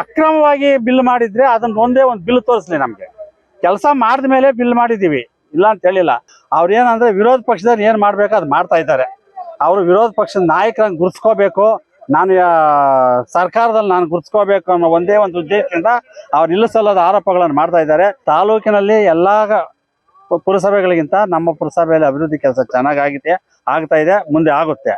ಅಕ್ರಮವಾಗಿ ಬಿಲ್ ಮಾಡಿದ್ರೆ ಅದನ್ನ ಒಂದೇ ಒಂದು ಬಿಲ್ ತೋರಿಸ್ಲಿ ನಮ್ಗೆ. ಕೆಲಸ ಮಾಡಿದ ಮೇಲೆ ಬಿಲ್ ಮಾಡಿದೀವಿ. ಇಲ್ಲ ಅಂತ ಹೇಳಿಲ್ಲ. ಅವ್ರು ಏನಂದ್ರೆ ವಿರೋಧ ಪಕ್ಷದವ್ರು ಏನ್ ಮಾಡ್ಬೇಕು ಅದು ಮಾಡ್ತಾ ಇದ್ದಾರೆ. ಅವರು ವಿರೋಧ ಪಕ್ಷದ ನಾಯಕರನ್ನ ಗುರ್ಸ್ಕೋಬೇಕು ನಾನು ಸರ್ಕಾರದಲ್ಲಿ ನಾನು ಗುರ್ಸ್ಕೋಬೇಕು ಅನ್ನೋ ಒಂದೇ ಒಂದು ಉದ್ದೇಶದಿಂದ ಅವ್ರು ನಿಲ್ಲಿಸಲ್ಲದ ಆರೋಪಗಳನ್ನು ಮಾಡ್ತಾ ಇದ್ದಾರೆ. ತಾಲೂಕಿನಲ್ಲಿ ಎಲ್ಲಾ ಪುರಸಭೆಗಳಿಗಿಂತ ನಮ್ಮ ಪುರಸಭೆಯಲ್ಲಿ ಅಭಿವೃದ್ಧಿ ಕೆಲಸ ಚೆನ್ನಾಗಾಗಿದೆ ಆಗ್ತಾ ಇದೆ, ಮುಂದೆ ಆಗುತ್ತೆ.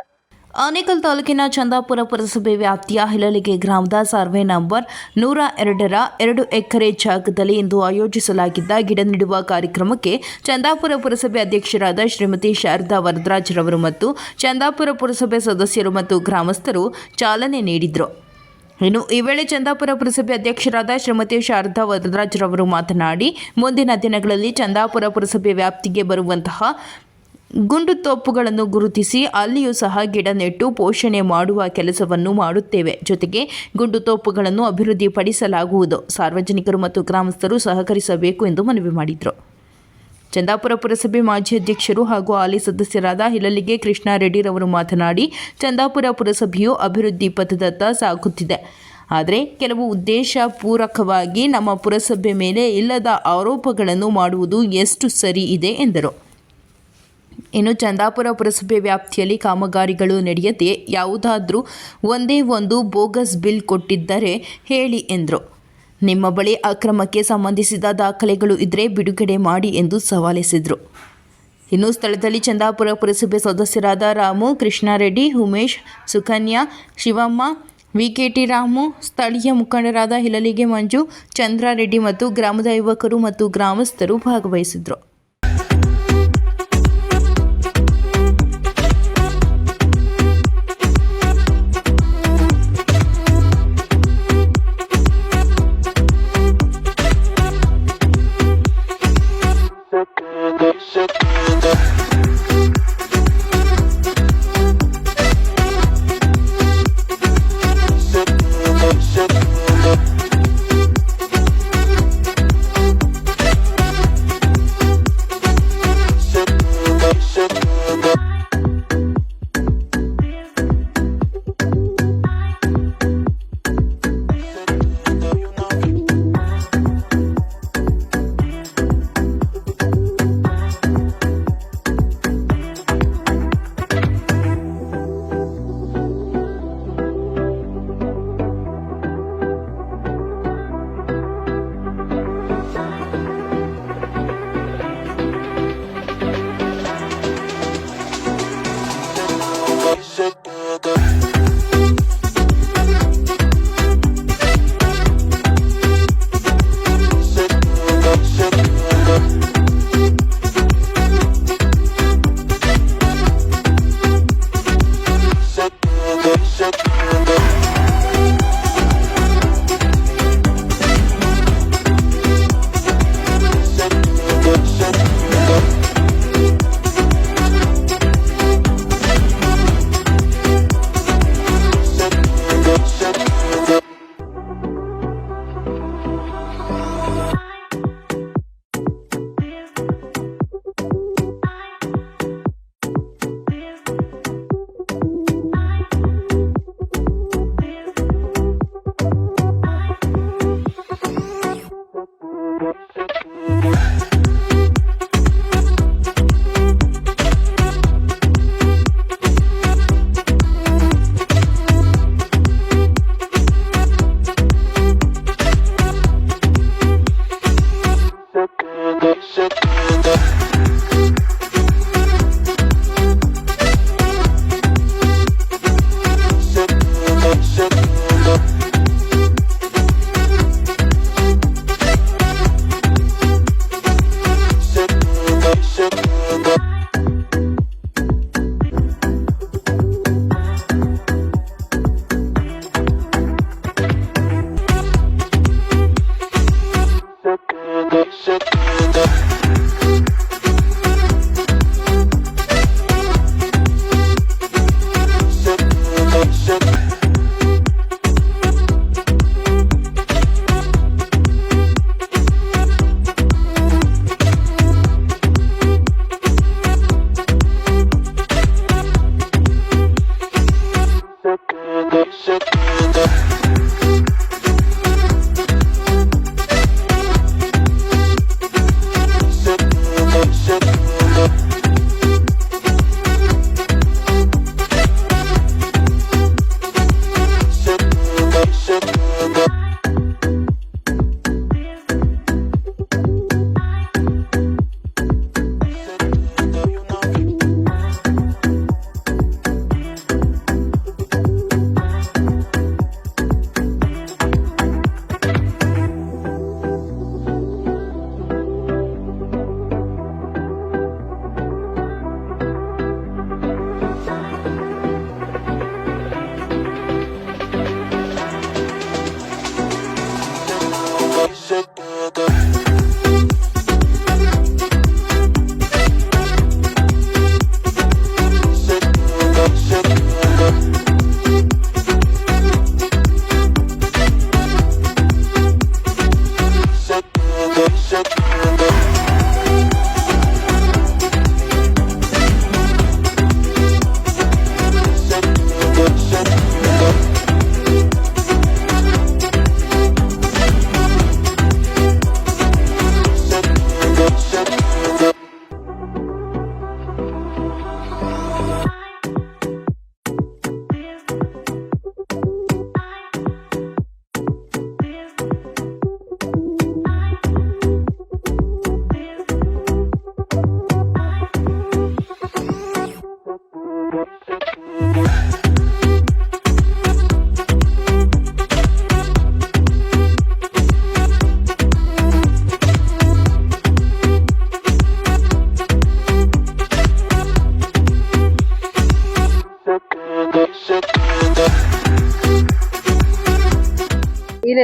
ಆನೇಕಲ್ ತಾಲೂಕಿನ ಚಂದಾಪುರ ಪುರಸಭೆ ವ್ಯಾಪ್ತಿಯ ಹಿಲಲಿಗೆ ಗ್ರಾಮದ ಸರ್ವೆ ನಂಬರ್ ನೂರ ಎರಡರ ಎರಡು ಎಕರೆ ಜಾಗದಲ್ಲಿ ಇಂದು ಆಯೋಜಿಸಲಾಗಿದ್ದ ಗಿಡ ನೆಡುವ ಕಾರ್ಯಕ್ರಮಕ್ಕೆ ಚಂದಾಪುರ ಪುರಸಭೆ ಅಧ್ಯಕ್ಷರಾದ ಶ್ರೀಮತಿ ಶಾರದಾ ವರದರಾಜ್ರವರು ಮತ್ತು ಚಂದಾಪುರ ಪುರಸಭೆ ಸದಸ್ಯರು ಮತ್ತು ಗ್ರಾಮಸ್ಥರು ಚಾಲನೆ ನೀಡಿದರು. ಇನ್ನು ಈ ವೇಳೆ ಚಂದಾಪುರ ಪುರಸಭೆ ಅಧ್ಯಕ್ಷರಾದ ಶ್ರೀಮತಿ ಶಾರದಾ ವರದರಾಜ್ರವರು ಮಾತನಾಡಿ, ಮುಂದಿನ ದಿನಗಳಲ್ಲಿ ಚಂದಾಪುರ ಪುರಸಭೆ ವ್ಯಾಪ್ತಿಗೆ ಬರುವಂತಹ ಗುಂಡು ತೋಪುಗಳನ್ನು ಗುರುತಿಸಿ ಅಲ್ಲಿಯೂ ಸಹ ಗಿಡ ನೆಟ್ಟು ಪೋಷಣೆ ಮಾಡುವ ಕೆಲಸವನ್ನು ಮಾಡುತ್ತೇವೆ. ಜೊತೆಗೆ ಗುಂಡು ತೋಪುಗಳನ್ನು ಅಭಿವೃದ್ಧಿಪಡಿಸಲಾಗುವುದು. ಸಾರ್ವಜನಿಕರು ಮತ್ತು ಗ್ರಾಮಸ್ಥರು ಸಹಕರಿಸಬೇಕು ಎಂದು ಮನವಿ ಮಾಡಿದರು. ಚಂದಾಪುರ ಪುರಸಭೆ ಮಾಜಿ ಅಧ್ಯಕ್ಷರು ಹಾಗೂ ಹಾಲಿ ಸದಸ್ಯರಾದ ಹಿಲಲಿಗೆ ಕೃಷ್ಣ ರೆಡ್ಡಿರವರು ಮಾತನಾಡಿ, ಚಂದಾಪುರ ಪುರಸಭೆಯು ಅಭಿವೃದ್ಧಿ ಪಥದತ್ತ ಸಾಗುತ್ತಿದೆ. ಆದರೆ ಕೆಲವು ಉದ್ದೇಶ ಪೂರಕವಾಗಿ ನಮ್ಮ ಪುರಸಭೆ ಮೇಲೆ ಇಲ್ಲದ ಆರೋಪಗಳನ್ನು ಮಾಡುವುದು ಎಷ್ಟು ಸರಿ ಇದೆ ಎಂದರು. ಇನ್ನು ಚಂದಾಪುರ ಪುರಸಭೆ ವ್ಯಾಪ್ತಿಯಲ್ಲಿ ಕಾಮಗಾರಿಗಳು ನಡೆಯದೆ ಯಾವುದಾದ್ರೂ ಒಂದೇ ಒಂದು ಬೋಗಸ್ ಬಿಲ್ ಕೊಟ್ಟಿದ್ದರೆ ಹೇಳಿ ಎಂದರು. ನಿಮ್ಮ ಬಳಿ ಅಕ್ರಮಕ್ಕೆ ಸಂಬಂಧಿಸಿದ ದಾಖಲೆಗಳು ಇದ್ದರೆ ಬಿಡುಗಡೆ ಮಾಡಿ ಎಂದು ಸವಾಲೆಸೆದರು. ಇನ್ನು ಸ್ಥಳದಲ್ಲಿ ಚಂದಾಪುರ ಪುರಸಭೆ ಸದಸ್ಯರಾದ ರಾಮು, ಕೃಷ್ಣಾರೆಡ್ಡಿ, ಉಮೇಶ್, ಸುಕನ್ಯಾ, ಶಿವಮ್ಮ, ವಿಕೆಟಿ ರಾಮು, ಸ್ಥಳೀಯ ಮುಖಂಡರಾದ ಹಿಲಲಿಗೆ ಮಂಜು, ಚಂದ್ರಾರೆಡ್ಡಿ ಮತ್ತು ಗ್ರಾಮದ ಯುವಕರು ಮತ್ತು ಗ್ರಾಮಸ್ಥರು ಭಾಗವಹಿಸಿದರು.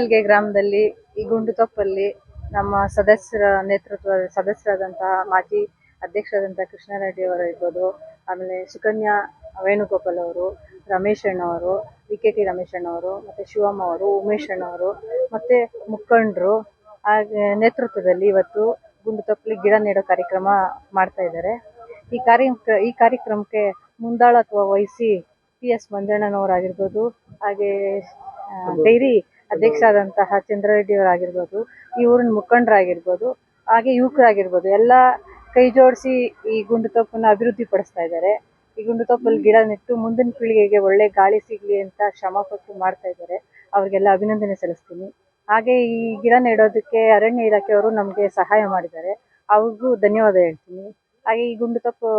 ಹೀರಲ್ಗೆ ಗ್ರಾಮದಲ್ಲಿ ಈ ಗುಂಡುತೊಪ್ಪಲ್ಲಿ ನಮ್ಮ ಸದಸ್ಯರ ನೇತೃತ್ವ ಸದಸ್ಯರಾದಂತಹ ಮಾಜಿ ಅಧ್ಯಕ್ಷರಾದಂತಹ ಕೃಷ್ಣಾರೆಡ್ಡಿ ಅವರು ಇರ್ಬೋದು, ಆಮೇಲೆ ಸುಕನ್ಯಾ ವೇಣುಗೋಪಾಲ್ ಅವರು, ರಮೇಶ್ ಅಣ್ಣವರು ವಿ ಕೆ ಟಿ ರಮೇಶ್ ಅಣ್ಣವರು ಮತ್ತು ಶಿವಮ್ಮ ಅವರು, ಉಮೇಶ್ ಅಣ್ಣವರು ಮತ್ತು ಮುಖಂಡರು, ಹಾಗೆ ನೇತೃತ್ವದಲ್ಲಿ ಇವತ್ತು ಗುಂಡುತೊಪ್ಪಲಿ ಗಿಡ ನೆಡೋ ಕಾರ್ಯಕ್ರಮ ಮಾಡ್ತಾ ಇದ್ದಾರೆ. ಈ ಕಾರ್ಯ ಈ ಕಾರ್ಯಕ್ರಮಕ್ಕೆ ಮುಂದಾಳತ್ವ ವಹಿಸಿ ಪಿ ಎಸ್ ಮಂಜಣ್ಣನವರಾಗಿರ್ಬೋದು, ಹಾಗೆ ಡೈರಿ ಅಧ್ಯಕ್ಷರಾದಂತಹ ಚಂದ್ರರೆಡ್ಡಿ ಅವರಾಗಿರ್ಬೋದು ಈ ಊರಿನ ಮುಖಂಡರಾಗಿರ್ಬೋದು, ಹಾಗೆ ಯುವಕರಾಗಿರ್ಬೋದು, ಎಲ್ಲ ಕೈ ಜೋಡಿಸಿ ಈ ಗುಂಡುತೊಪ್ಪನ್ನು ಅಭಿವೃದ್ಧಿ ಪಡಿಸ್ತಾ ಇದ್ದಾರೆ. ಈ ತೋಪಲ್ಲಿ ಗಿಡ ನೆಟ್ಟು ಮುಂದಿನ ಪೀಳಿಗೆಗೆ ಒಳ್ಳೆ ಗಾಳಿ ಸಿಗಲಿ ಅಂತ ಶ್ರಮ ಪಟ್ಟು ಮಾಡ್ತಾ ಇದ್ದಾರೆ. ಅವ್ರಿಗೆಲ್ಲ ಅಭಿನಂದನೆ ಸಲ್ಲಿಸ್ತೀನಿ. ಹಾಗೆ ಈ ಗಿಡ ನೆಡೋದಕ್ಕೆ ಅರಣ್ಯ ಇಲಾಖೆಯವರು ನಮಗೆ ಸಹಾಯ ಮಾಡಿದ್ದಾರೆ. ಅವ್ರಿಗೂ ಧನ್ಯವಾದ ಹೇಳ್ತೀನಿ. ಹಾಗೆ ಈ ಗುಂಡು ತಪ್ಪು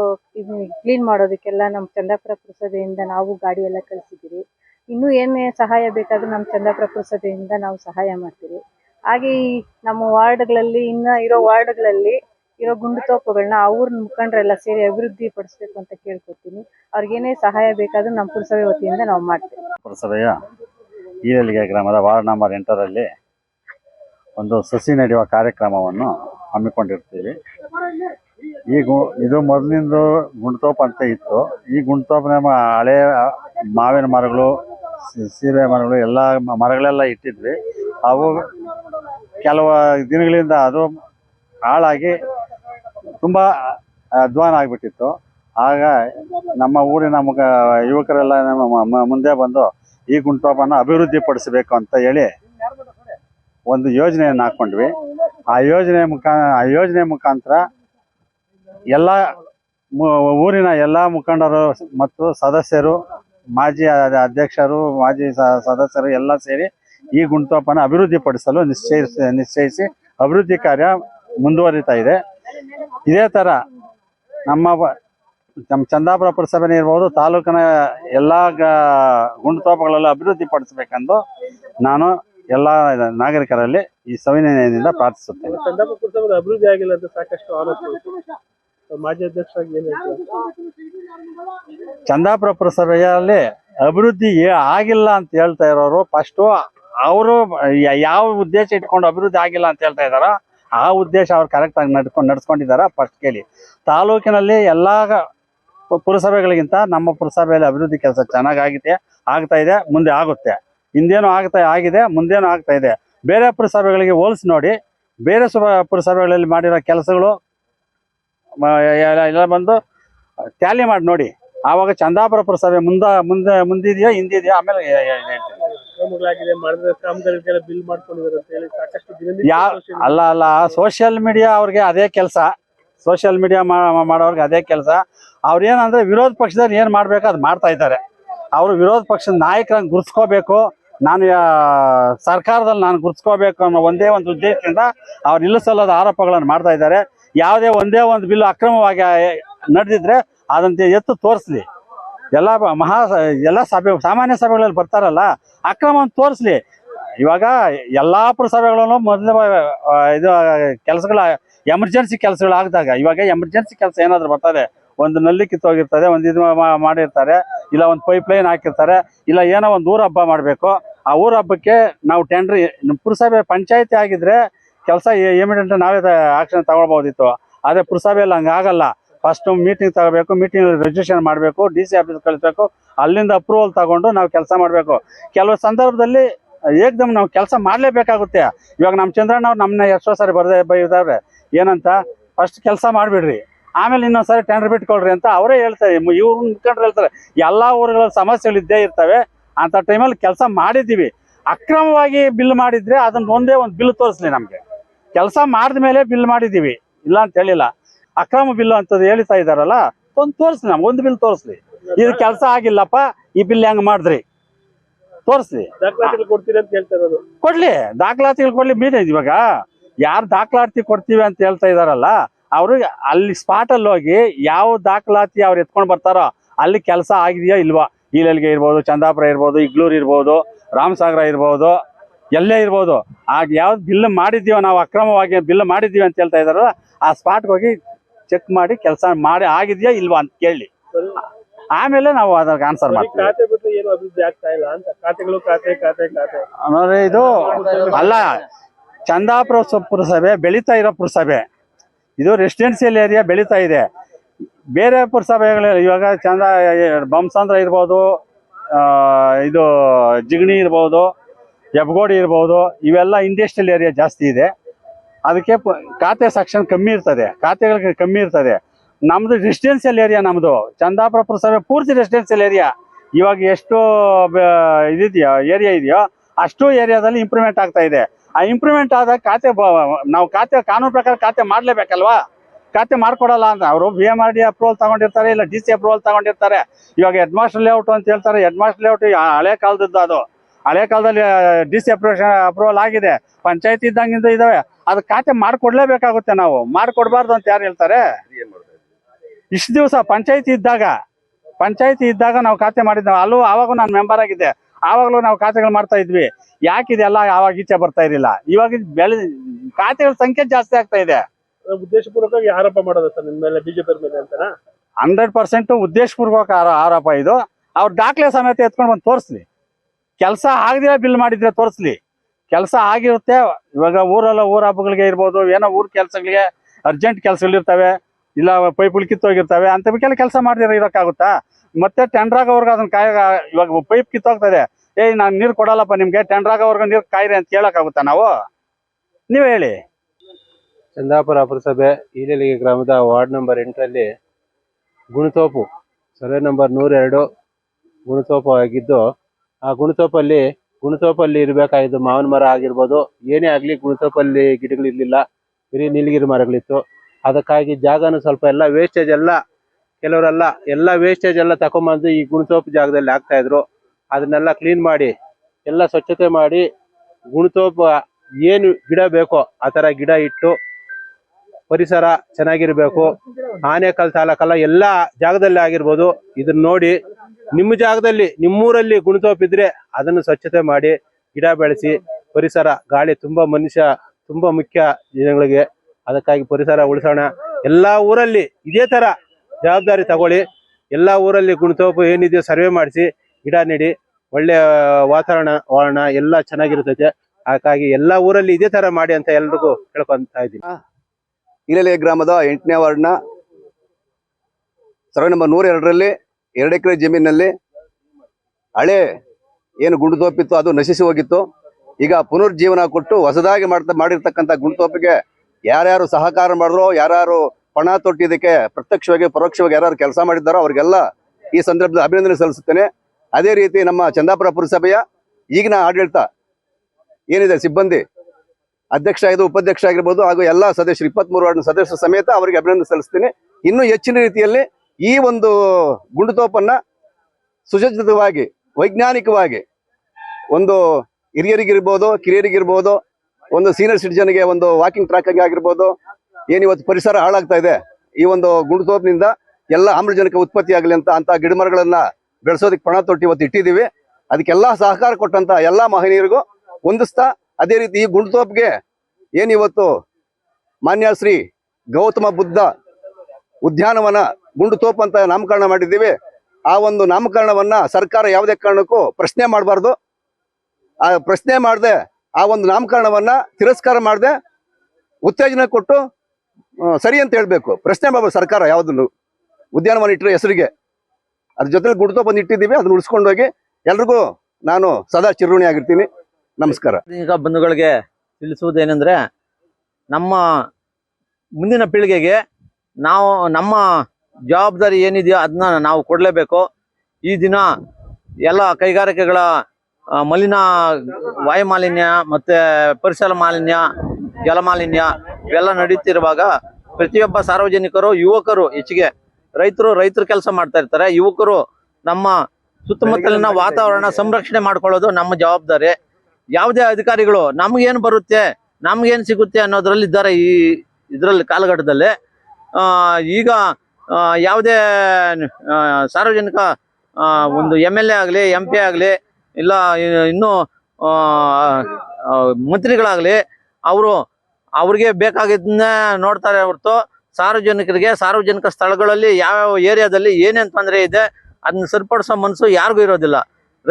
ಕ್ಲೀನ್ ಮಾಡೋದಕ್ಕೆಲ್ಲ ನಮ್ಮ ಚಂದಾಪುರ ಪುರಸಭೆಯಿಂದ ನಾವು ಗಾಡಿ ಎಲ್ಲ ಕಳಿಸಿದ್ದೀರಿ ಇನ್ನೂ ಏನೇ ಸಹಾಯ ಬೇಕಾದರೂ ನಮ್ಮ ಚಂದಾಪುರ ಪುರಸಭೆಯಿಂದ ನಾವು ಸಹಾಯ ಮಾಡ್ತೀವಿ. ಹಾಗೆ ಈ ನಮ್ಮ ವಾರ್ಡ್ಗಳಲ್ಲಿ, ಇನ್ನು ಇರೋ ವಾರ್ಡ್ಗಳಲ್ಲಿ ಇರೋ ಗುಂಡು ತೋಪುಗಳನ್ನ ಅವ್ರ ಮುಖಂಡರೆಲ್ಲ ಸೇರಿ ಅಭಿವೃದ್ಧಿ ಪಡಿಸ್ಬೇಕು ಅಂತ ಕೇಳ್ಕೊತೀನಿ. ಅವ್ರಿಗೇನೇ ಸಹಾಯ ಬೇಕಾದರೂ ನಮ್ಮ ಪುರಸಭೆ ವತಿಯಿಂದ ನಾವು ಮಾಡ್ತೀವಿ. ಪುರಸಭೆಯ ಈರಲಿಗೆ ಗ್ರಾಮದ ವಾರ್ಡ್ ನಂಬರ್ ಎಂಟರಲ್ಲಿ ಒಂದು ಸಸಿ ನೆಡುವ ಕಾರ್ಯಕ್ರಮವನ್ನು ಹಮ್ಮಿಕೊಂಡಿರ್ತೀವಿ. ಈ ಗು, ಇದು ಮೊದಲಿಂದು ಗುಂಡ್ತೋಪ್ ಅಂತ ಇತ್ತು. ಈ ಗುಂಡ್ತೋಪ್ ನಮ್ಮ ಹಳೆ ಮಾವಿನ ಮರಗಳು ಸೀರೆ ಮರಗಳು, ಎಲ್ಲ ಮರಗಳೆಲ್ಲ ಇಟ್ಟಿದ್ವಿ. ಅವು ಕೆಲವು ದಿನಗಳಿಂದ ಅದು ಹಾಳಾಗಿ ತುಂಬ ಅಧ್ವಾನ ಆಗಿಬಿಟ್ಟಿತ್ತು. ಆಗ ನಮ್ಮ ಊರಿನ ಮುಖ, ಯುವಕರೆಲ್ಲ ನಮ್ಮ ಮುಂದೆ ಬಂದು ಈ ಗುಂಟೋಪನ್ನು ಅಭಿವೃದ್ಧಿ ಪಡಿಸಬೇಕು ಅಂತ ಹೇಳಿ ಒಂದು ಯೋಜನೆಯನ್ನು ಹಾಕ್ಕೊಂಡ್ವಿ ಆ ಯೋಜನೆ ಮುಖಾ ಆ ಯೋಜನೆ ಮುಖಾಂತರ ಎಲ್ಲ ಊರಿನ ಎಲ್ಲ ಮುಖಂಡರು ಮತ್ತು ಸದಸ್ಯರು, ಮಾಜಿ ಅಧ್ಯಕ್ಷರು, ಮಾಜಿ ಸದಸ್ಯರು ಎಲ್ಲ ಸೇರಿ ಈ ಗುಂಟೋಪನ ಅಭಿವೃದ್ಧಿ ಪಡಿಸಲು ನಿಶ್ಚಯಿಸಿ ನಿಶ್ಚಯಿಸಿ ಅಭಿವೃದ್ಧಿ ಕಾರ್ಯ ಮುಂದುವರಿತಾ ಇದೆ. ಇದೇ ಥರ ನಮ್ಮ ನಮ್ಮ ಚಂದಾಪುರ ಪುರಸಭೆ ಇರ್ಬೋದು, ತಾಲೂಕಿನ ಎಲ್ಲ ಗುಂಟೋಪಗಳಲ್ಲೂ ಅಭಿವೃದ್ಧಿ ಪಡಿಸಬೇಕೆಂದು ನಾನು ಎಲ್ಲ ನಾಗರಿಕರಲ್ಲಿ ಈ ಸವಿನಯದಿಂದ ಪ್ರಾರ್ಥಿಸುತ್ತೇನೆ. ಚಂದಾಪುರ ಪುರಸಭೆ ಅಭಿವೃದ್ಧಿ ಆಗಿಲ್ಲ ಅಂತ ಸಾಕಷ್ಟು ಆರೋಪ ಮಾಜಿ ಹೇಳ್ತಾರೆ? ಚಂದಾಪುರ ಪುರಸಭೆಯಲ್ಲಿ ಅಭಿವೃದ್ಧಿ ಆಗಿಲ್ಲ ಅಂತ ಹೇಳ್ತಾ ಇರೋರು ಫಸ್ಟು ಅವರು ಯಾವ ಉದ್ದೇಶ ಇಟ್ಕೊಂಡು ಅಭಿವೃದ್ಧಿ ಆಗಿಲ್ಲ ಅಂತ ಹೇಳ್ತಾ ಇದ್ದಾರೋ ಆ ಉದ್ದೇಶ ಅವ್ರು ಕರೆಕ್ಟಾಗಿ ನಡ್ಕೊಂಡು ನಡ್ಸ್ಕೊಂಡಿದಾರ ಫಸ್ಟ್ ಕೇಳಿ. ತಾಲೂಕಿನಲ್ಲಿ ಎಲ್ಲ ಪುರಸಭೆಗಳಿಗಿಂತ ನಮ್ಮ ಪುರಸಭೆಯಲ್ಲಿ ಅಭಿವೃದ್ಧಿ ಕೆಲಸ ಚೆನ್ನಾಗಾಗಿದೆ, ಆಗ್ತಾ ಇದೆ, ಮುಂದೆ ಆಗುತ್ತೆ. ಹಿಂದೇನು ಆಗ್ತಾ, ಆಗಿದೆ, ಮುಂದೇನು ಆಗ್ತಾ ಇದೆ. ಬೇರೆ ಪುರಸಭೆಗಳಿಗೆ ಹೋಲಿಸಿ ನೋಡಿ, ಬೇರೆ ಸಭಾ, ಪುರಸಭೆಗಳಲ್ಲಿ ಮಾಡಿರೋ ಕೆಲಸಗಳು ಎಲ್ಲ ಬಂದು ಟ್ಯಾಲಿ ಮಾಡಿ ನೋಡಿ. ಆವಾಗ ಚಂದಾಪುರ ಪುರಸಭೆ ಮುಂದ ಮುಂದೆ ಮುಂದಿದೆಯಾ ಹಿಂದಿದೆಯಾ ಆಮೇಲೆ ಯಾವ ಅಲ್ಲ ಅಲ್ಲ ಸೋಷಿಯಲ್ ಮೀಡಿಯಾ ಅವ್ರಿಗೆ ಅದೇ ಕೆಲಸ. ಸೋಷಿಯಲ್ ಮೀಡಿಯಾ ಮಾಡೋರ್ಗೆ ಅದೇ ಕೆಲಸ. ಅವ್ರು ಏನಂದ್ರೆ ವಿರೋಧ ಪಕ್ಷದಲ್ಲಿ ಏನು ಮಾಡ್ಬೇಕು ಅದು ಮಾಡ್ತಾ ಇದ್ದಾರೆ. ಅವರು ವಿರೋಧ ಪಕ್ಷದ ನಾಯಕರನ್ನು ಗುರ್ಸ್ಕೋಬೇಕು ನಾನು ಯಾ- ಸರ್ಕಾರದಲ್ಲಿ ನಾನು ಗುರ್ಸ್ಕೋಬೇಕು ಅನ್ನೋ ಒಂದೇ ಒಂದು ಉದ್ದೇಶದಿಂದ ಅವ್ರು ನಿಲ್ಲಿಸಲ್ಲದ ಆರೋಪಗಳನ್ನು ಮಾಡ್ತಾ ಇದ್ದಾರೆ. ಯಾವುದೇ ಒಂದೇ ಒಂದು ಬಿಲ್ ಅಕ್ರಮವಾಗಿ ನಡೆದಿದ್ರೆ ಅದಂತೆ ಎತ್ತು ತೋರಿಸ್ಲಿ. ಎಲ್ಲ ಮಹಾ, ಎಲ್ಲ ಸಭೆ, ಸಾಮಾನ್ಯ ಸಭೆಗಳಲ್ಲಿ ಬರ್ತಾರಲ್ಲ, ಅಕ್ರಮವನ್ನು ತೋರಿಸ್ಲಿ. ಇವಾಗ ಎಲ್ಲ ಪುರಸಭೆಗಳಲ್ಲೂ ಮೊದಲ ಇದು ಕೆಲಸಗಳ, ಎಮರ್ಜೆನ್ಸಿ ಕೆಲಸಗಳು ಆಗಿದಾಗ, ಇವಾಗ ಎಮರ್ಜೆನ್ಸಿ ಕೆಲಸ ಏನಾದರೂ ಬರ್ತದೆ, ಒಂದು ನಲ್ಲಿ ಕಿತ್ತೋಗಿರ್ತದೆ, ಒಂದು ಇದು ಮಾಡಿರ್ತಾರೆ, ಇಲ್ಲ ಒಂದು ಪೈಪ್ ಲೈನ್ ಹಾಕಿರ್ತಾರೆ, ಇಲ್ಲ ಏನೋ ಒಂದು ಊರ ಹಬ್ಬ ಮಾಡಬೇಕು, ಆ ಊರ ಹಬ್ಬಕ್ಕೆ ನಾವು ಟೆಂಡ್ರಿ ಪುರಸಭೆ ಪಂಚಾಯತಿ ಆಗಿದ್ರೆ ಕೆಲಸ ಇಮಿಡಿಯೇಟ್ ನಾವೇ ಆಕ್ಷನ್ ತಗೊಳ್ಬಹುದಿತ್ತು ಅದೇ ಪುರಸಭೆಯಲ್ಲಿ ಹಂಗೆ ಆಗಲ್ಲ. ಫಸ್ಟ್ ಮೀಟಿಂಗ್ ತಗೋಬೇಕು ಮೀಟಿಂಗ್ ರಿಜಿಸ್ಟ್ರೇಷನ್ ಮಾಡಬೇಕು ಡಿ ಸಿ ಆಫೀಸ್ ಕಳಿಸ್ಬೇಕು, ಅಲ್ಲಿಂದ ಅಪ್ರೂವಲ್ ತಗೊಂಡು ನಾವು ಕೆಲಸ ಮಾಡಬೇಕು. ಕೆಲವು ಸಂದರ್ಭದಲ್ಲಿ ಏಕ್ದಮ್ ನಾವು ಕೆಲಸ ಮಾಡಲೇಬೇಕಾಗುತ್ತೆ. ಇವಾಗ ನಮ್ಮ ಚಂದ್ರಣ್ಣ ಅವ್ರು ನಮ್ಮನ್ನ ಎಷ್ಟೋ ಸಾರಿ ಬರದೇ ಬೈದಾರೆ ಏನಂತ? ಫಸ್ಟ್ ಕೆಲಸ ಮಾಡಿಬಿಡ್ರಿ. ಆಮೇಲೆ ಇನ್ನೊಂದು ಸಾರಿ ಟೆಂಡರ್ ಬಿಟ್ಕೊಳ್ರಿ ಅಂತ ಅವರೇ ಹೇಳ್ತಾರೆ. ಇವ್ರು ಮುಖಂಡ್ರು ಹೇಳ್ತಾರೆ. ಎಲ್ಲ ಊರುಗಳ ಸಮಸ್ಯೆಗಳು ಇದ್ದೇ ಇರ್ತವೆ. ಅಂತ ಟೈಮಲ್ಲಿ ಕೆಲಸ ಮಾಡಿದ್ದೀವಿ. ಅಕ್ರಮವಾಗಿ ಬಿಲ್ ಮಾಡಿದ್ರೆ ಅದನ್ನ ಒಂದೇ ಒಂದು ಬಿಲ್ ತೋರಿಸ್ಲಿ ನಮಗೆ. ಕೆಲಸ ಮಾಡಿದ ಮೇಲೆ ಬಿಲ್ ಮಾಡಿದ್ದೀವಿ ಇಲ್ಲ ಅಂತ ಹೇಳಿಲ್ಲ. ಅಕ್ರಮ ಬಿಲ್ ಅಂತದ್ದು ಹೇಳ್ತಾ ಇದಾರಲ್ಲ ಒಂದು ತೋರಿಸ್ಲಿ ನಮ್ಗೆ ಒಂದು ಬಿಲ್ ತೋರಿಸ್ಲಿ ಇದು ಕೆಲಸ ಆಗಿಲ್ಲಪ್ಪ ಈ ಬಿಲ್ ಹೆಂಗ್ ಮಾಡಿದ್ರಿ? ತೋರಿಸ್ಲಿ ಕೊಡ್ಲಿ ದಾಖಲಾತಿಗಳು ಕೊಡ್ಲಿ ಮೀನ್ ಇವಾಗ. ಯಾರು ದಾಖಲಾತಿ ಕೊಡ್ತೀವಿ ಅಂತ ಹೇಳ್ತಾ ಇದಾರಲ್ಲ ಅವರು ಅಲ್ಲಿ ಸ್ಪಾಟ್ ಅಲ್ಲಿ ಹೋಗಿ ಯಾವ ದಾಖಲಾತಿ ಅವ್ರು ಎತ್ಕೊಂಡ್ ಬರ್ತಾರೋ ಅಲ್ಲಿ ಕೆಲಸ ಆಗಿದೆಯಾ ಇಲ್ವಾ? ಈಲಲ್ಗೆ ಇರ್ಬೋದು ಚಂದಾಪುರ ಇರ್ಬೋದು ಇಗ್ಲೂರ್ ಇರ್ಬೋದು ರಾಮಸಾಗರ ಇರ್ಬೋದು ಎಲ್ಲೇ ಇರ್ಬೋದು. ಆ ಯಾವ್ದು ಬಿಲ್ ಮಾಡಿದ್ದೀವೋ ನಾವು ಅಕ್ರಮವಾಗಿ ಬಿಲ್ ಮಾಡಿದ್ದೀವಿ ಅಂತ ಹೇಳ್ತಾ ಇದಾರಲ್ಲ ಆ ಸ್ಪಾಟ್ಗೆ ಹೋಗಿ ಚೆಕ್ ಮಾಡಿ ಕೆಲಸ ಮಾಡಿ ಆಗಿದೆಯಾ ಇಲ್ವಾ ಅಂತ ಕೇಳಿ. ಆಮೇಲೆ ನಾವು ಅದಕ್ಕೆ ಆನ್ಸರ್ ಮಾಡ್ತೀವಿ. ಇದು ಅಲ್ಲ ಚಂದಾಪುರ ಪುರಸಭೆ ಬೆಳೀತಾ ಇರೋ ಪುರಸಭೆ. ಇದು ರೆಸಿಡೆನ್ಸಿಯಲ್ ಏರಿಯಾ ಬೆಳೀತಾ ಇದೆ. ಬೇರೆ ಪುರಸಭೆಗಳು ಇವಾಗ ಚಂದ ಬಂಸಂದ್ರ ಇರ್ಬೋದು ಆ, ಇದು ಜಿಗಣಿ ಇರ್ಬೋದು ಹೆಬ್ಗೋಡಿ ಇರ್ಬೋದು, ಇವೆಲ್ಲ ಇಂಡಸ್ಟ್ರಿಯಲ್ ಏರಿಯಾ ಜಾಸ್ತಿ ಇದೆ. ಅದಕ್ಕೆ ಖಾತೆ ಸೆಕ್ಷನ್ ಕಮ್ಮಿ ಇರ್ತದೆ. ಖಾತೆಗಳಿಗೆ ಕಮ್ಮಿ ಇರ್ತದೆ. ನಮ್ಮದು ರೆಸಿಡೆನ್ಸಿಯಲ್ ಏರಿಯಾ ನಮ್ಮದು ಚಂದಾಪುರ ಪುರಸಭೆ ಪೂರ್ತಿ ರೆಸಿಡೆನ್ಸಿಯಲ್ ಏರಿಯಾ ಇವಾಗ ಎಷ್ಟು ಇದೆಯೋ ಏರಿಯಾ ಇದೆಯೋ, ಅಷ್ಟು ಏರಿಯಾದಲ್ಲಿ ಇಂಪ್ರೂವ್ಮೆಂಟ್ ಆಗ್ತಾ ಇದೆ. ಆ ಇಂಪ್ರೂವ್ಮೆಂಟ್ ಆದಾಗ ಖಾತೆ ನಾವು ಖಾತೆ, ಕಾನೂನು ಪ್ರಕಾರ ಖಾತೆ ಮಾಡಲೇಬೇಕಲ್ವಾ? ಖಾತೆ ಮಾಡ್ಕೊಡಲ್ಲ ಅಂತ. ಅವರು B M R D approval ತಗೊಂಡಿರ್ತಾರೆ, ಇಲ್ಲ ಡಿ ಸಿ ಅಪ್ರೂವಲ್ ತಗೊಂಡಿರ್ತಾರೆ. ಇವಾಗ ಹೆಡ್ ಮಾಸ್ಟರ್ ಲೇಔಟ್ ಅಂತ ಹೇಳ್ತಾರೆ. ಹೆಡ್ ಮಾಸ್ಟರ್ ಲೇಔಟ್ ಹಳೆ ಕಾಲದದ್ದು ಅದು. ಹಳೆ ಕಾಲದಲ್ಲಿ ಡಿ ಸಿ ಅಪ್ರೂವಲ್ ಅಪ್ರೂವಲ್ ಆಗಿದೆ. ಪಂಚಾಯತ್ ಇದ್ದಂಗಿಂದ ಇದಾವೆ. ಅದು ಖಾತೆ ಮಾಡಿಕೊಡ್ಲೇಬೇಕಾಗುತ್ತೆ ನಾವು. ಮಾಡ್ಕೊಡ್ಬಾರ್ದು ಅಂತ ಯಾರು ಹೇಳ್ತಾರೆ? ಇಷ್ಟು ದಿವಸ ಪಂಚಾಯತಿ ಇದ್ದಾಗ ಪಂಚಾಯತಿ ಇದ್ದಾಗ ನಾವು ಖಾತೆ ಮಾಡಿದ್ವಿ ಅಲ್ಲೂ ಆವಾಗೂ ನಾನು ಮೆಂಬರ್ ಆಗಿದ್ದೆ. ಆವಾಗಲೂ ನಾವು ಖಾತೆಗಳು ಮಾಡ್ತಾ ಇದ್ವಿ. ಯಾಕೆ ಇದೆಲ್ಲ ಆವಾಗ ಈಚೆ ಬರ್ತಾ ಇರಲಿಲ್ಲ? ಇವಾಗ ಬೆಳೆ ಖಾತೆಗಳ ಸಂಖ್ಯೆ ಜಾಸ್ತಿ ಆಗ್ತಾ ಇದೆ. ಉದ್ದೇಶಪೂರ್ವಕವಾಗಿ ಆರೋಪ ಮಾಡೋದು ಸರ್? ನಿಮ್ಮ ಮೇಲೆ ಬಿಜೆಪಿ ಮೇಲೆ ಅಂತ ಹಂಡ್ರೆಡ್ ಪರ್ಸೆಂಟ್ ಉದ್ದೇಶಪೂರ್ವಕ ಆರೋ- ಆರೋಪ ಇದು. ಅವ್ರ ದಾಖಲೆ ಸಮೇತ ಎತ್ಕೊಂಡು ಬಂದು ತೋರಿಸ್ಲಿ. ಕೆಲಸ ಆಗದಿರ ಬಿಲ್ ಮಾಡಿದ್ರೆ ತೋರಿಸ್ಲಿ. ಕೆಲಸ ಆಗಿರುತ್ತೆ, ಇವಾಗ ಊರಲ್ಲ ಊರ ಹಬ್ಬಗಳಿಗೆ ಇರ್ಬೋದು, ಏನೋ ಊರ್ ಕೆಲಸಗಳಿಗೆ ಅರ್ಜೆಂಟ್ ಕೆಲಸಗಳಿರ್ತವೆ, ಇಲ್ಲ ಪೈಪ್ಗಳು ಕಿತ್ತೋಗಿರ್ತವೆ ಅಂತವಕ್ಕೆಲ್ಲ ಕೆಲಸ ಮಾಡಿದ್ರೆ ಇರೋಕ್ಕಾಗುತ್ತಾ? ಮತ್ತೆ ಟೆಂಡರ್ ಆಗೋರ್ಗೆ ಅದನ್ನ ಕಾಯ, ಇವಾಗ ಪೈಪ್ ಕಿತ್ತೋಗ್ತದೆ ಏಯ್, ನಾನು ನೀರು ಕೊಡಲ್ಲಪ್ಪ ನಿಮ್ಗೆ ಟೆಂಡರ್ ನೀರು ಕಾಯಿರಿ ಅಂತ ಕೇಳೋಕ್ಕಾಗುತ್ತಾ ನಾವು? ನೀವು ಹೇಳಿ. ಚಂದಾಪುರ ಪುರಸಭೆ ಈಲೆಲಿಗೆ ಗ್ರಾಮದ ವಾರ್ಡ್ ನಂಬರ್ ಎಂಟರಲ್ಲಿ ಗುಣತೋಪು ಸರ್ವೆ ನಂಬರ್ ನೂರೆರಡು ಗುಣತೋಪು ಆಗಿದ್ದು ಆ ಗುಣತೋಪಲ್ಲಿ ಗುಣತೋಪಲ್ಲಿ ಇರಬೇಕಾಗಿದ್ದು ಮಾವಿನ ಮರ ಆಗಿರ್ಬೋದು, ಏನೇ ಆಗಲಿ ಗುಣತೋಪಲ್ಲಿ ಇರಲಿಲ್ಲ ಬರೀ ನೀಲಗಿರಿ ಮರಗಳಿತ್ತು. ಅದಕ್ಕಾಗಿ ಜಾಗನೂ ಸ್ವಲ್ಪ ಎಲ್ಲ ವೇಸ್ಟೇಜ್ ಎಲ್ಲ, ಕೆಲವರೆಲ್ಲ ಎಲ್ಲ ವೇಸ್ಟೇಜ್ ಎಲ್ಲ ತಗೊಂಬಂದು ಈ ಗುಣತೋಪು ಜಾಗದಲ್ಲಿ ಹಾಕ್ತಾ ಇದ್ರು. ಅದನ್ನೆಲ್ಲ ಕ್ಲೀನ್ ಮಾಡಿ, ಎಲ್ಲ ಸ್ವಚ್ಛತೆ ಮಾಡಿ ಗುಣತೋಪು ಏನು ಗಿಡ ಬೇಕೋ ಆ ಗಿಡ ಇಟ್ಟು ಪರಿಸರ ಚೆನ್ನಾಗಿರ್ಬೇಕು. ಆನೆಕಲ್ ತಾಲೂಕಲ್ಲ ಎಲ್ಲ ಜಾಗದಲ್ಲಿ ಆಗಿರ್ಬೋದು. ಇದನ್ನ ನೋಡಿ ನಿಮ್ಮ ಜಾಗದಲ್ಲಿ, ನಿಮ್ಮೂರಲ್ಲಿ ಗುಣತೋಪಿದ್ರೆ ಅದನ್ನು ಸ್ವಚ್ಛತೆ ಮಾಡಿ ಗಿಡ ಬೆಳೆಸಿ ಪರಿಸರ, ಗಾಳಿ ತುಂಬಾ ಮನುಷ್ಯ, ತುಂಬಾ ಮುಖ್ಯ ಜನಗಳಿಗೆ. ಅದಕ್ಕಾಗಿ ಪರಿಸರ ಉಳಿಸೋಣ. ಎಲ್ಲಾ ಊರಲ್ಲಿ ಇದೇ ತರ ಜವಾಬ್ದಾರಿ ತಗೊಳ್ಳಿ. ಎಲ್ಲ ಊರಲ್ಲಿ ಗುಣತೋಪು ಏನಿದೆಯೋ ಸರ್ವೆ ಮಾಡಿಸಿ, ಗಿಡ ನೆಡಿ ಒಳ್ಳೆ ವಾತಾವರಣ, ವಾರಣ ಎಲ್ಲ ಚೆನ್ನಾಗಿರ್ತೈತೆ. ಹಾಗಾಗಿ ಎಲ್ಲಾ ಊರಲ್ಲಿ ಇದೇ ತರ ಮಾಡಿ ಅಂತ ಎಲ್ರಿಗೂ ಹೇಳ್ಕೊಂತ ಇದ್ದೀನಿ. ಹಿರೇಲೆ ಗ್ರಾಮದ ಎಂಟನೇ ವಾರ್ಡ್ನ ಸರ್ವೆ ನಂಬರ್ ನೂರ ಎರಡರಲ್ಲಿ ಎರಡು ಎಕರೆ ಜಮೀನಿನಲ್ಲಿ ಹಳೆ ಏನು ಗುಂಡು ತೋಪಿತ್ತು, ಅದು ನಶಿಸಿ ಹೋಗಿತ್ತು. ಈಗ ಪುನರ್ಜೀವನ ಕೊಟ್ಟು ಹೊಸದಾಗಿ ಮಾಡ್ತಾ, ಮಾಡಿರ್ತಕ್ಕಂಥ ಗುಂಡುತೋಪಿಗೆ ಯಾರ್ಯಾರು ಸಹಕಾರ ಮಾಡಿದ್ರು, ಯಾರ್ಯಾರು ಪಣ ತೊಟ್ಟಿದ್ದಕ್ಕೆ ಪ್ರತ್ಯಕ್ಷವಾಗಿ, ಪರೋಕ್ಷವಾಗಿ ಯಾರ್ಯಾರು ಕೆಲಸ ಮಾಡಿದ್ದಾರೋ ಅವ್ರಿಗೆಲ್ಲ ಈ ಸಂದರ್ಭದಲ್ಲಿ ಅಭಿನಂದನೆ ಸಲ್ಲಿಸುತ್ತೇನೆ. ಅದೇ ರೀತಿ ನಮ್ಮ ಚಂದಾಪುರ ಪುರಸಭೆಯ ಈಗಿನ ಆಡಳಿತ ಏನಿದೆ, ಸಿಬ್ಬಂದಿ? ಅಧ್ಯಕ್ಷ ಆಗಿದ್ದು ಉಪಾಧ್ಯಕ್ಷ ಆಗಿರ್ಬೋದು ಹಾಗೂ ಎಲ್ಲ ಸದಸ್ಯರು, ಇಪ್ಪತ್ಮೂರು ವಾರ್ಡ್ ಸದಸ್ಯರ ಸಮೇತ ಅವರಿಗೆ ಅಭಿನಂದನೆ ಸಲ್ಲಿಸ್ತೀನಿ. ಇನ್ನೂ ಹೆಚ್ಚಿನ ರೀತಿಯಲ್ಲಿ ಈ ಒಂದು ಗುಂಡುತೋಪನ್ನ ಸುಸಜ್ಜಿತವಾಗಿ, ವೈಜ್ಞಾನಿಕವಾಗಿ ಒಂದು ಹಿರಿಯರಿಗಿರ್ಬೋದು, ಕಿರಿಯರಿಗಿರ್ಬೋದು, ಒಂದು ಸೀನಿಯರ್ ಸಿಟಿಜನ್ಗೆ ಒಂದು ವಾಕಿಂಗ್ ಟ್ರ್ಯಾಕ್ ಆಗಿರ್ಬೋದು ಏನಿವತ್ತು ಪರಿಸರ ಹಾಳಾಗ್ತಾ ಇದೆ, ಈ ಒಂದು ಗುಂಡುತೋಪಿನಿಂದ ಎಲ್ಲ ಆಮ್ಲಜನಕ ಉತ್ಪತ್ತಿ ಆಗಲಿ ಅಂತ ಅಂತ ಗಿಡಮರಗಳನ್ನು ಬೆಳೆಸೋದಕ್ಕೆ ಪಣ ತೊಟ್ಟು ಇವತ್ತು ಇಟ್ಟಿದ್ದೀವಿ. ಅದಕ್ಕೆಲ್ಲ ಸಹಕಾರ ಕೊಟ್ಟಂತ ಎಲ್ಲಾ ಮಹನೀಯರಿಗೂ ಹೊಂದಿಸ್ತಾ ಅದೇ ರೀತಿ ಈ ಗುಂಡ್ತೋಪ್ಗೆ ಏನಿವತ್ತು ಮಾನ್ಯ ಶ್ರೀ ಗೌತಮ ಬುದ್ಧ ಉದ್ಯಾನವನ ಗುಂಡುತೋಪ್ ಅಂತ ನಾಮಕರಣ ಮಾಡಿದ್ದೀವಿ. ಆ ಒಂದು ನಾಮಕರಣವನ್ನ ಸರ್ಕಾರ ಯಾವುದೇ ಕಾರಣಕ್ಕೂ ಪ್ರಶ್ನೆ ಮಾಡಬಾರ್ದು. ಆ ಪ್ರಶ್ನೆ ಮಾಡದೆ ಆ ಒಂದು ನಾಮಕರಣವನ್ನ ತಿರಸ್ಕಾರ ಮಾಡದೆ ಉತ್ತೇಜನ ಕೊಟ್ಟು ಸರಿ ಅಂತ ಹೇಳ್ಬೇಕು. ಪ್ರಶ್ನೆ ಮಾಡಬಾರ್ದು ಸರ್ಕಾರ ಯಾವುದನ್ನು. ಉದ್ಯಾನವನ ಇಟ್ಟರೆ ಹೆಸರಿಗೆ. ಅದ್ರ ಜೊತೆಲಿ ಗುಡ್ತೋಪ್ ಬಂದು ಇಟ್ಟಿದ್ದೀವಿ, ಅದನ್ನ ಉಳಿಸ್ಕೊಂಡೋಗಿ ಎಲ್ರಿಗೂ ನಾನು ಸದಾ ಚಿರುಣಿ ಆಗಿರ್ತೀನಿ ನಮಸ್ಕಾರ. ಈಗ ಬಂಧುಗಳಿಗೆ ತಿಳಿಸುವುದೇನೆಂದ್ರೆ ನಮ್ಮ ಮುಂದಿನ ಪೀಳಿಗೆಗೆ ನಾವು ನಮ್ಮ ಜವಾಬ್ದಾರಿ ಏನಿದೆಯೋ ಅದನ್ನ ನಾವು ಕೊಡಲೇಬೇಕು. ಈ ದಿನ ಎಲ್ಲ ಕೈಗಾರಿಕೆಗಳ ಮಲಿನ ವಾಯು ಮಾಲಿನ್ಯ ಮತ್ತೆ ಪರಿಸರ ಮಾಲಿನ್ಯ, ಜಲ ಮಾಲಿನ್ಯ ಇವೆಲ್ಲ ನಡೀತಿರುವಾಗ ಪ್ರತಿಯೊಬ್ಬ ಸಾರ್ವಜನಿಕರು, ಯುವಕರು ಹೆಚ್ಚಿಗೆ ರೈತರು ರೈತರು ಕೆಲಸ ಮಾಡ್ತಾ ಇರ್ತಾರೆ. ಯುವಕರು ನಮ್ಮ ಸುತ್ತಮುತ್ತಲಿನ ವಾತಾವರಣ ಸಂರಕ್ಷಣೆ ಮಾಡ್ಕೊಳ್ಳೋದು ನಮ್ಮ ಜವಾಬ್ದಾರಿ. ಯಾವುದೇ ಅಧಿಕಾರಿಗಳು ನಮ್ಗೇನು ಬರುತ್ತೆ, ನಮ್ಗೇನು ಸಿಗುತ್ತೆ ಅನ್ನೋದ್ರಲ್ಲಿ ಇದ್ದಾರೆ ಈ ಇದರಲ್ಲಿ ಕಾಲಘಟ್ಟದಲ್ಲಿ. ಈಗ ಯಾವುದೇ ಸಾರ್ವಜನಿಕ ಒಂದು ಎಂ ಎಲ್ ಎ ಆಗಲಿ, ಎಂ ಪಿ ಆಗಲಿ, ಇಲ್ಲ, ಇನ್ನೂ ಮಂತ್ರಿಗಳಾಗಲಿ, ಅವರು, ಅವ್ರಿಗೆ ಬೇಕಾಗಿದ್ದನ್ನ ನೋಡ್ತಾರೆ ಹೊರತು ಸಾರ್ವಜನಿಕರಿಗೆ, ಸಾರ್ವಜನಿಕ ಸ್ಥಳಗಳಲ್ಲಿ ಯಾವ ಏರಿಯಾದಲ್ಲಿ ಏನೇನು ತೊಂದರೆ ಇದೆ ಅದನ್ನ ಸರಿಪಡಿಸೋ ಮನಸ್ಸು ಯಾರಿಗೂ ಇರೋದಿಲ್ಲ.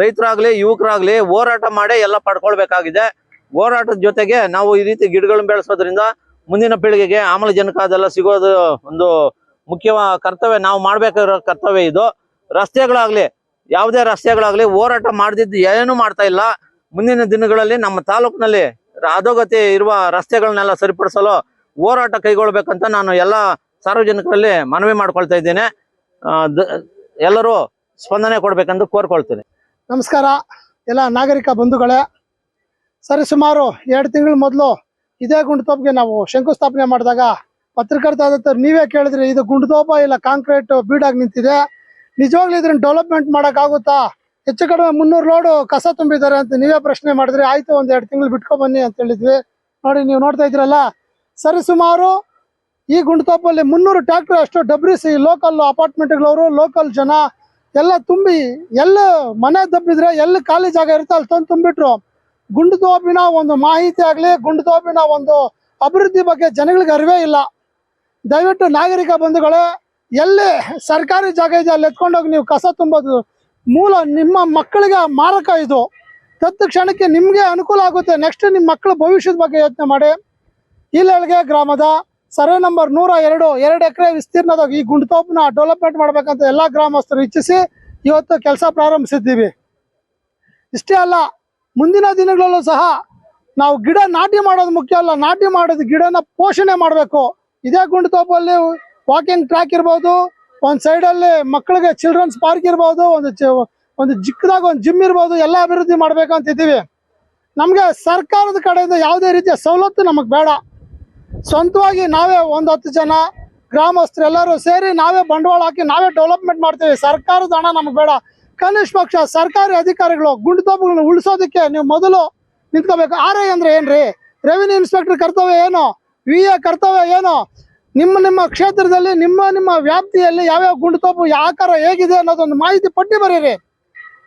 ರೈತರಾಗ್ಲಿ, ಯುವಕರಾಗ್ಲಿ ಹೋರಾಟ ಮಾಡಿ ಎಲ್ಲ ಪಡ್ಕೊಳ್ಬೇಕಾಗಿದೆ. ಹೋರಾಟದ ಜೊತೆಗೆ ನಾವು ಈ ರೀತಿ ಗಿಡಗಳನ್ನ ಬೆಳೆಸೋದ್ರಿಂದ ಮುಂದಿನ ಪೀಳಿಗೆಗೆ ಆಮ್ಲಜನಕ ಅದೆಲ್ಲ ಸಿಗೋದು ಒಂದು ಮುಖ್ಯ ಕರ್ತವ್ಯ. ನಾವು ಮಾಡ್ಬೇಕಾಗಿರೋ ಕರ್ತವ್ಯ ಇದು. ರಸ್ತೆಗಳಾಗ್ಲಿ, ಯಾವುದೇ ರಸ್ತೆಗಳಾಗ್ಲಿ ಹೋರಾಟ ಮಾಡದಿದ್ದು ಏನು ಮಾಡ್ತಾ ಇಲ್ಲ. ಮುಂದಿನ ದಿನಗಳಲ್ಲಿ ನಮ್ಮ ತಾಲೂಕಿನಲ್ಲಿ ಅಧೋಗತಿ ಇರುವ ರಸ್ತೆಗಳನ್ನೆಲ್ಲ ಸರಿಪಡಿಸಲು ಹೋರಾಟ ಕೈಗೊಳ್ಬೇಕಂತ ನಾನು ಎಲ್ಲ ಸಾರ್ವಜನಿಕರಲ್ಲಿ ಮನವಿ ಮಾಡ್ಕೊಳ್ತಾ ಇದ್ದೇನೆ. ಎಲ್ಲರೂ ಸ್ಪಂದನೆ ಕೊಡ್ಬೇಕಂತ ಕೋರ್ಕೊಳ್ತೇನೆ. ನಮಸ್ಕಾರ. ಎಲ್ಲ ನಾಗರಿಕ ಬಂಧುಗಳೇ ಸರಿ ಸುಮಾರು ಎರಡು ತಿಂಗಳ ಮೊದಲು ಇದೇ ಗುಂಡ್ತೋಪ್ಗೆ ನಾವು ಶಂಕುಸ್ಥಾಪನೆ ಮಾಡಿದಾಗ ಪತ್ರಕರ್ತ ನೀವೇ ಕೇಳಿದ್ರಿ ಇದು ಗುಂಡ್ತೋಪ ಇಲ್ಲ ಕಾಂಕ್ರೀಟ್ ಬೀಡಾಗಿ ನಿಂತಿದೆ. ನಿಜವಾಗ್ಲೂ ಇದನ್ನ ಡೆವಲಪ್ಮೆಂಟ್ ಮಾಡೋಕ್ಕಾಗುತ್ತಾ? ಹೆಚ್ಚು ಕಡಿಮೆ ಮುನ್ನೂರು ಲೋಡು ಕಸ ತುಂಬಿದ್ದಾರೆ ಅಂತ ನೀವೇ ಪ್ರಶ್ನೆ ಮಾಡಿದ್ರಿ ಆಯಿತು ಒಂದು ಎರಡು ತಿಂಗಳು ಬಿಟ್ಕೊಬನ್ನಿ ಅಂತ ಹೇಳಿದ್ವಿ. ನೋಡಿ, ನೀವು ನೋಡ್ತಾ ಇದ್ರಲ್ಲ ಸರಿ ಸುಮಾರು ಈ ಗುಂಡ್ತೋಪಲ್ಲಿ ಮುನ್ನೂರು ಟ್ರ್ಯಾಕ್ಟರ್ ಅಷ್ಟು ಡಬ್ರಿಸಿ ಲೋಕಲ್ ಅಪಾರ್ಟ್ಮೆಂಟ್ಗಳವರು ಲೋಕಲ್ ಜನ ಎಲ್ಲ ತುಂಬಿ, ಎಲ್ಲ ಮನೆ ದಬ್ಬಿದ್ರೆ ಎಲ್ಲಿ ಖಾಲಿ ಜಾಗ ಇರುತ್ತೆ ಅಲ್ಲಿ ತಂದು ತುಂಬಿಟ್ರು. ಗುಂಡು ತೋಪಿನ ಒಂದು ಮಾಹಿತಿ ಆಗಲಿ, ಗುಂಡು ತೋಪಿನ ಒಂದು ಅಭಿವೃದ್ಧಿ ಬಗ್ಗೆ ಜನಗಳಿಗೆ ಅರಿವೇ ಇಲ್ಲ. ದಯವಿಟ್ಟು ನಾಗರಿಕ ಬಂಧುಗಳೇ, ಎಲ್ಲಿ ಸರ್ಕಾರಿ ಜಾಗ ಇದೆ ಅಲ್ಲಿ ಎತ್ಕೊಂಡೋಗಿ ನೀವು ಕಸ ತುಂಬೋದು. ಮೂಲ ನಿಮ್ಮ ಮಕ್ಕಳಿಗೆ ಮಾರಕ ಇದು. ತತ್ ಕ್ಷಣಕ್ಕೆ ನಿಮಗೆ ಅನುಕೂಲ ಆಗುತ್ತೆ. ನೆಕ್ಸ್ಟ್ ನಿಮ್ಮ ಮಕ್ಕಳ ಭವಿಷ್ಯದ ಬಗ್ಗೆ ಯೋಚನೆ ಮಾಡಿ. ಇಲ್ಲಿಗೆ ಗ್ರಾಮದ ಸರ್ವೆ ನಂಬರ್ ನೂರ ಎರಡು ಎರಡು ಎಕರೆ ವಿಸ್ತೀರ್ಣದ ಈ ಗುಂಡ್ತೋಪನ ಡೆವಲಪ್ಮೆಂಟ್ ಮಾಡಬೇಕಂತ ಎಲ್ಲ ಗ್ರಾಮಸ್ಥರು ಇಚ್ಛಿಸಿ ಇವತ್ತು ಕೆಲಸ ಪ್ರಾರಂಭಿಸಿದ್ದೀವಿ. ಇಷ್ಟೇ ಅಲ್ಲ, ಮುಂದಿನ ದಿನಗಳಲ್ಲೂ ಸಹ ನಾವು ಗಿಡ ನಾಟಿ ಮಾಡೋದು ಮುಖ್ಯ ಅಲ್ಲ, ನಾಟಿ ಮಾಡೋದು ಗಿಡನ ಪೋಷಣೆ ಮಾಡಬೇಕು. ಇದೇ ಗುಂಡ್ತೋಪಲ್ಲಿ ವಾಕಿಂಗ್ ಟ್ರ್ಯಾಕ್ ಇರ್ಬೋದು, ಒಂದು ಸೈಡಲ್ಲಿ ಮಕ್ಕಳಿಗೆ ಚಿಲ್ಡ್ರನ್ಸ್ ಪಾರ್ಕ್ ಇರ್ಬೋದು, ಒಂದು ಒಂದು ಚಿಕ್ಕದಾಗ ಒಂದು ಜಿಮ್ ಇರ್ಬೋದು, ಎಲ್ಲ ಅಭಿವೃದ್ಧಿ ಮಾಡಬೇಕು ಅಂತ ಇದ್ದೀವಿ. ನಮಗೆ ಸರ್ಕಾರದ ಕಡೆಯಿಂದ ಯಾವುದೇ ರೀತಿಯ ಸವಲತ್ತು ನಮಗೆ ಬೇಡ. ಸ್ವಂತವಾಗಿ ನಾವೇ ಒಂದು ಹತ್ತು ಜನ ಗ್ರಾಮಸ್ಥರೆಲ್ಲರೂ ಸೇರಿ ನಾವೇ ಬಂಡವಾಳ ಹಾಕಿ ನಾವೇ ಡೆವಲಪ್ಮೆಂಟ್ ಮಾಡ್ತೀವಿ. ಸರ್ಕಾರದ ಹಣ ನಮಗೆ ಬೇಡ. ಕನಿಷ್ಠ ಪಕ್ಷ ಸರ್ಕಾರಿ ಅಧಿಕಾರಿಗಳು ಗುಂಡುತೋಪುಗಳನ್ನ ಉಳಿಸೋದಕ್ಕೆ ನೀವು ಮೊದಲು ನಿಂತ್ಕೋಬೇಕು. ಆರ್ ಐ ಅಂದ್ರೆ ಏನ್ರಿ? ರೆವಿನ್ಯೂ ಇನ್ಸ್ಪೆಕ್ಟರ್ ಕರ್ತವ್ಯ ಏನು? ವಿ ಎ ಕರ್ತವ್ಯ ಏನು? ನಿಮ್ಮ ನಿಮ್ಮ ಕ್ಷೇತ್ರದಲ್ಲಿ, ನಿಮ್ಮ ನಿಮ್ಮ ವ್ಯಾಪ್ತಿಯಲ್ಲಿ ಯಾವ್ಯಾವ ಗುಂಡುತೋಪು ಆಕಾರ ಹೇಗಿದೆ ಅನ್ನೋದೊಂದು ಮಾಹಿತಿ ಪಟ್ಟಿ ಬರೀರಿ.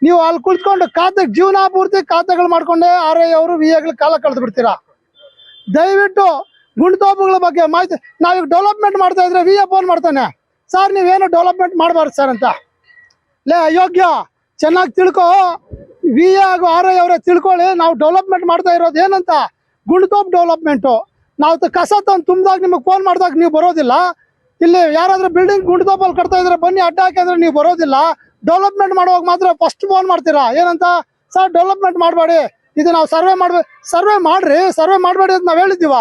ನೀವು ಅಲ್ಲಿ ಕುಳಿತುಕೊಂಡು ಖಾತೆ ಜೀವನ ಪೂರ್ತಿ ಖಾತೆಗಳು ಮಾಡ್ಕೊಂಡೇ ಆರ್ ಐ ಅವರು ವಿ ಎಗಳು ಕಾಲ ಕಳೆದು ಬಿಡ್ತೀರಾ? ದಯವಿಟ್ಟು ಗುಂಡ್ತೋಪುಗಳ ಬಗ್ಗೆ ಮಾಹಿತಿ ನಾವೀಗ ಡೆವಲಪ್ಮೆಂಟ್ ಮಾಡ್ತಾ ಇದ್ರೆ ವಿ ಎ ಫೋನ್ ಮಾಡ್ತಾನೆ. ಸರ್ ನೀವೇನು ಡೆವಲಪ್ಮೆಂಟ್ ಮಾಡಬಾರ್ದು ಸರ್ ಅಂತ. ಲೇ, ಅಯೋಗ್ಯ, ಚೆನ್ನಾಗಿ ತಿಳ್ಕೊ. ವಿ ಎ ಹಾಗೂ ಆರ್ ಐ ಅವರೇ ತಿಳ್ಕೊಳ್ಳಿ. ನಾವು ಡೆವಲಪ್ಮೆಂಟ್ ಮಾಡ್ತಾ ಇರೋದು ಏನಂತ? ಗುಂಡ್ತೋಪ್ ಡೆವಲಪ್ಮೆಂಟು ನಾವು ಕಸ ತಂದು ತುಂಬಿದಾಗ ನಿಮಗೆ ಫೋನ್ ಮಾಡಿದಾಗ ನೀವು ಬರೋದಿಲ್ಲ. ಇಲ್ಲಿ ಯಾರಾದರೂ ಬಿಲ್ಡಿಂಗ್ ಗುಂಡ್ತೋಪಲ್ಲಿ ಕಟ್ತಾ ಇದ್ರೆ ಬನ್ನಿ, ಅಡ್ಡ ಹಾಕಿದ್ರೆ ನೀವು ಬರೋದಿಲ್ಲ. ಡೆವಲಪ್ಮೆಂಟ್ ಮಾಡುವಾಗ ಮಾತ್ರ ಫಸ್ಟ್ ಫೋನ್ ಮಾಡ್ತೀರಾ? ಏನಂತ? ಸರ್ ಡೆವಲಪ್ಮೆಂಟ್ ಮಾಡಬೇಡಿ. ಇದು ನಾವು ಸರ್ವೆ ಮಾಡ್ಬೇಕು ಸರ್ವೆ ಮಾಡ್ರಿ. ಸರ್ವೆ ಮಾಡಬೇಡಿ ಅಂತ ನಾವು ಹೇಳಿದ್ದೀವ.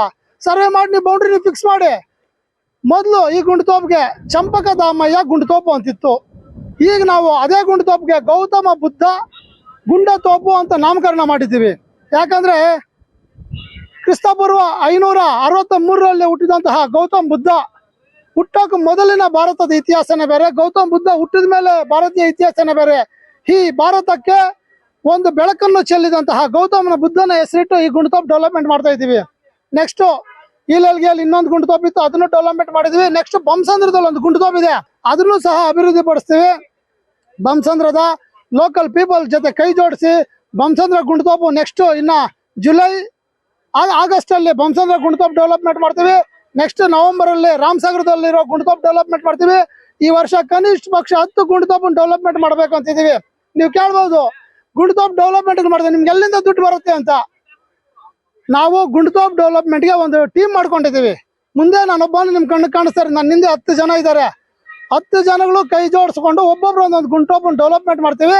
ಸರ್ವೆ ಮಾಡಿ ನೀವು ಬೌಂಡ್ರಿ ಫಿಕ್ಸ್ ಮಾಡಿ. ಮೊದಲು ಈ ಗುಂಡ್ತೋಪ್ಗೆ ಚಂಪಕ ದಾಮಯ್ಯ ಗುಂಡ್ತೋಪು ಅಂತಿತ್ತು. ಈಗ ನಾವು ಅದೇ ಗುಂಡ್ತೋಪ್ಗೆ ಗೌತಮ ಬುದ್ಧ ಗುಂಡ ತೋಪು ಅಂತ ನಾಮಕರಣ ಮಾಡಿದ್ದೀವಿ. ಯಾಕಂದ್ರೆ ಕ್ರಿಸ್ತಪೂರ್ವ ಐನೂರ ಅರವತ್ತ ಮೂರರಲ್ಲಿ ಹುಟ್ಟಿದಂತಹ ಗೌತಮ್ ಬುದ್ಧ ಹುಟ್ಟೋಕೆ ಮೊದಲಿನ ಭಾರತದ ಇತಿಹಾಸನೇ ಬೇರೆ, ಗೌತಮ್ ಬುದ್ಧ ಹುಟ್ಟಿದ ಮೇಲೆ ಭಾರತೀಯ ಇತಿಹಾಸನೇ ಬೇರೆ. ಈ ಭಾರತಕ್ಕೆ ಒಂದು ಬೆಳಕನ್ನು ಚೆಲ್ಲಿದಂತಹ ಗೌತಮನ ಬುದ್ಧನ ಹೆಸರಿಟ್ಟು ಈ ಗುಂಡ್ತೋಪ್ ಡೆವಲಪ್ಮೆಂಟ್ ಮಾಡ್ತಾ ಇದ್ದೀವಿ. ನೆಕ್ಸ್ಟ್ ಇಲ್ಲೆಲ್ಗೆಯಲ್ಲಿ ಇನ್ನೊಂದು ಗುಂಡು ತೋಪಿತ್ತು ಅದನ್ನು ಡೆವಲಪ್ಮೆಂಟ್ ಮಾಡಿದ್ವಿ. ನೆಕ್ಸ್ಟ್ ಬಂಸಂದ್ರದಲ್ಲಿ ಒಂದು ಗುಂಡು ಇದೆ. ಅದನ್ನು ಸಹ ಅಭಿವೃದ್ಧಿ ಪಡಿಸ್ತೀವಿ. ಬಂಸಂದ್ರದ ಲೋಕಲ್ ಪೀಪಲ್ ಜೊತೆ ಕೈ ಜೋಡಿಸಿ ಬಂಸಂದ್ರ ಗುಂಡ್ತೋಪು ನೆಕ್ಸ್ಟ್ ಇನ್ನ ಜುಲೈ ಆಗಸ್ಟ್ ಅಲ್ಲಿ ಬಂಸಂದ್ರ ಗುಂಡ್ತೋಪ್ ಡೆವಲಪ್ಮೆಂಟ್ ಮಾಡ್ತೀವಿ. ನೆಕ್ಸ್ಟ್ ನವೆಂಬರ್ ಅಲ್ಲಿ ರಾಮಸಾಗರದಲ್ಲಿರೋ ಗುಂಡ್ತೋಪ್ ಡೆವಲಪ್ಮೆಂಟ್ ಮಾಡ್ತೀವಿ. ಈ ವರ್ಷ ಕನಿಷ್ಠ ಪಕ್ಷ ಹತ್ತು ಗುಂಡ್ತೋಪ್ ಡೆವಲಪ್ಮೆಂಟ್ ಮಾಡ್ಬೇಕು ಅಂತಿದೀವಿ ನೀವು ಕೇಳ್ಬೋದು. ಗುಂಡ್ತೋಪ್ ಡೆವಲಪ್ಮೆಂಟ್ ಮಾಡಿದ್ರೆ ನಿಮ್ಗೆ ಎಲ್ಲಿಂದ ದುಡ್ಡು ಬರುತ್ತೆ ಅಂತ. ನಾವು ಗುಂಡ್ತೋಪ್ ಡೆವಲಪ್ಮೆಂಟ್ಗೆ ಒಂದು ಟೀಮ್ ಮಾಡ್ಕೊಂಡಿದ್ದೀವಿ. ಮುಂದೆ ನಾನೊಬ್ಬನು ನಿಮ್ ಕಣ್ಣು ಕಾಣಿಸ್ತಾರೆ ನನ್ನ ಹಿಂದೆ ಹತ್ತು ಜನ ಇದ್ದಾರೆ ಹತ್ತು ಜನಗಳು ಕೈ ಜೋಡಿಸ್ಕೊಂಡು ಒಬ್ಬೊಬ್ರು ಒಂದೊಂದು ಗುಂಟೋಪ್ ಡೆವಲಪ್ಮೆಂಟ್ ಮಾಡ್ತೀವಿ.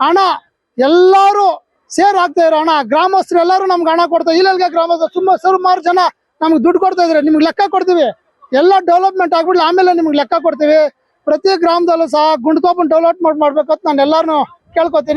ಹಣ ಎಲ್ಲರೂ ಸೇರ್ ಆಗ್ತಾ ಇರೋ ಹಣ, ಗ್ರಾಮಸ್ಥರು ಎಲ್ಲರೂ ನಮ್ಗೆ ಹಣ ಕೊಡ್ತಾರೆ ಇಲ್ಲಿಗೆ ಗ್ರಾಮಸ್ಥರು ತುಂಬ ಸುಮಾರು ಜನ ನಮ್ಗೆ ದುಡ್ಡು ಕೊಡ್ತಾ ಇದ್ರೆ. ನಿಮ್ಗೆ ಲೆಕ್ಕ ಕೊಡ್ತೀವಿ. ಎಲ್ಲ ಡೆವಲಪ್ಮೆಂಟ್ ಆಗ್ಬಿಡ್ಲಿ ಆಮೇಲೆ ನಿಮ್ಗೆ ಲೆಕ್ಕ ಕೊಡ್ತೀವಿ. ಪ್ರತಿ ಗ್ರಾಮದಲ್ಲೂ ಸಹ ಗುಂಡ್ತೋಪನ್ ಡೆವಲಪ್ಮೆಂಟ್ ಮಾಡ್ಬೇಕಂತ ನಾನು ಎಲ್ಲಾರು ಕೇಳ್ಕೊತೀನಿ.